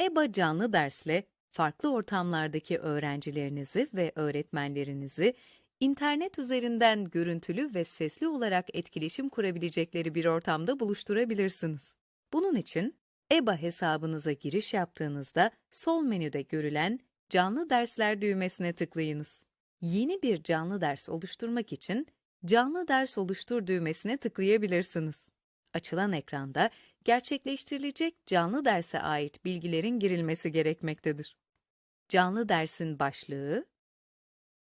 EBA canlı dersle farklı ortamlardaki öğrencilerinizi ve öğretmenlerinizi internet üzerinden görüntülü ve sesli olarak etkileşim kurabilecekleri bir ortamda buluşturabilirsiniz. Bunun için EBA hesabınıza giriş yaptığınızda sol menüde görülen Canlı Dersler düğmesine tıklayınız. Yeni bir canlı ders oluşturmak için Canlı Ders Oluştur düğmesine tıklayabilirsiniz. Açılan ekranda gerçekleştirilecek canlı derse ait bilgilerin girilmesi gerekmektedir. Canlı dersin başlığı,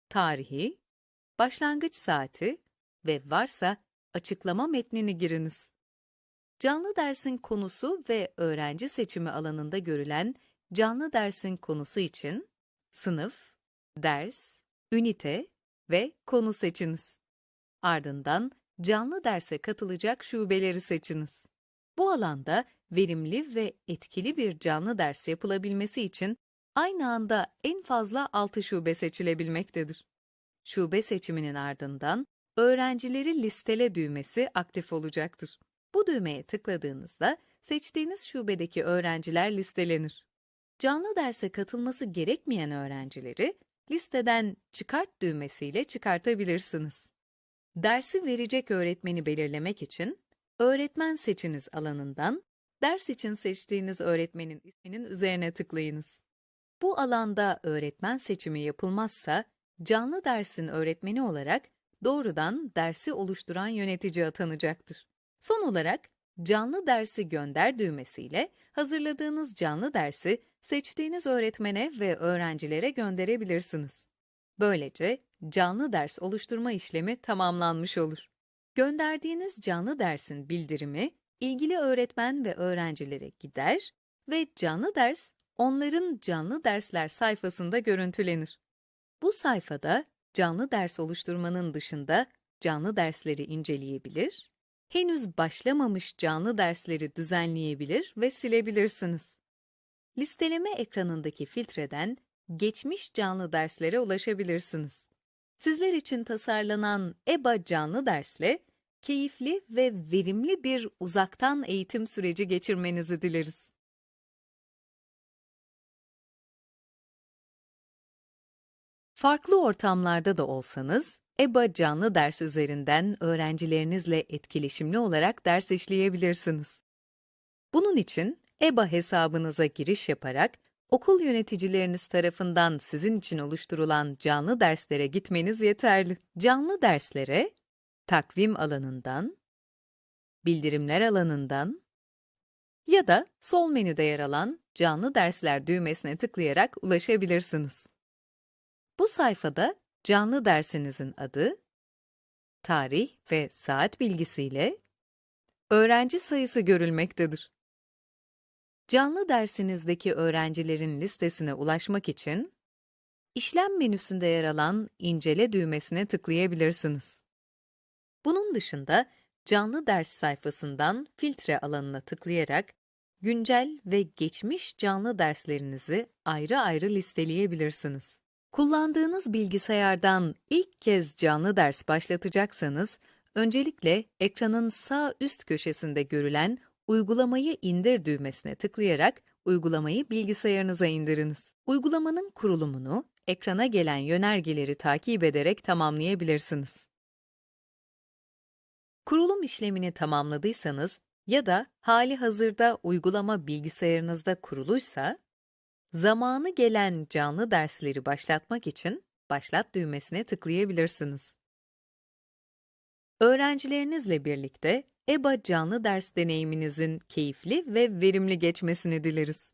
tarihi, başlangıç saati ve varsa açıklama metnini giriniz. Canlı dersin konusu ve öğrenci seçimi alanında görülen canlı dersin konusu için sınıf, ders, ünite ve konu seçiniz. Ardından canlı derse katılacak şubeleri seçiniz. Bu alanda verimli ve etkili bir canlı ders yapılabilmesi için aynı anda en fazla 6 şube seçilebilmektedir. Şube seçiminin ardından öğrencileri listele düğmesi aktif olacaktır. Bu düğmeye tıkladığınızda seçtiğiniz şubedeki öğrenciler listelenir. Canlı derse katılması gerekmeyen öğrencileri listeden çıkart düğmesiyle çıkartabilirsiniz. Dersi verecek öğretmeni belirlemek için öğretmen seçiniz alanından ders için seçtiğiniz öğretmenin isminin üzerine tıklayınız. Bu alanda öğretmen seçimi yapılmazsa canlı dersin öğretmeni olarak doğrudan dersi oluşturan yönetici atanacaktır. Son olarak canlı dersi gönder düğmesiyle hazırladığınız canlı dersi seçtiğiniz öğretmene ve öğrencilere gönderebilirsiniz. Böylece canlı ders oluşturma işlemi tamamlanmış olur. Gönderdiğiniz canlı dersin bildirimi ilgili öğretmen ve öğrencilere gider ve canlı ders onların canlı dersler sayfasında görüntülenir. Bu sayfada canlı ders oluşturmanın dışında canlı dersleri inceleyebilir, henüz başlamamış canlı dersleri düzenleyebilir ve silebilirsiniz. Listeleme ekranındaki filtreden geçmiş canlı derslere ulaşabilirsiniz. Sizler için tasarlanan EBA canlı dersle keyifli ve verimli bir uzaktan eğitim süreci geçirmenizi dileriz. Farklı ortamlarda da olsanız, EBA canlı ders üzerinden öğrencilerinizle etkileşimli olarak ders işleyebilirsiniz. Bunun için EBA hesabınıza giriş yaparak okul yöneticileriniz tarafından sizin için oluşturulan canlı derslere gitmeniz yeterli. Canlı derslere takvim alanından, bildirimler alanından ya da sol menüde yer alan canlı dersler düğmesine tıklayarak ulaşabilirsiniz. Bu sayfada canlı dersinizin adı, tarih ve saat bilgisiyle öğrenci sayısı görülmektedir. Canlı dersinizdeki öğrencilerin listesine ulaşmak için, işlem menüsünde yer alan incele düğmesine tıklayabilirsiniz. Bunun dışında canlı ders sayfasından filtre alanına tıklayarak güncel ve geçmiş canlı derslerinizi ayrı ayrı listeleyebilirsiniz. Kullandığınız bilgisayardan ilk kez canlı ders başlatacaksanız, öncelikle ekranın sağ üst köşesinde görülen Uygulamayı indir düğmesine tıklayarak uygulamayı bilgisayarınıza indiriniz. Uygulamanın kurulumunu ekrana gelen yönergeleri takip ederek tamamlayabilirsiniz. Kurulum işlemini tamamladıysanız ya da hali hazırda uygulama bilgisayarınızda kuruluysa, zamanı gelen canlı dersleri başlatmak için Başlat düğmesine tıklayabilirsiniz. Öğrencilerinizle birlikte EBA canlı ders deneyiminizin keyifli ve verimli geçmesini dileriz.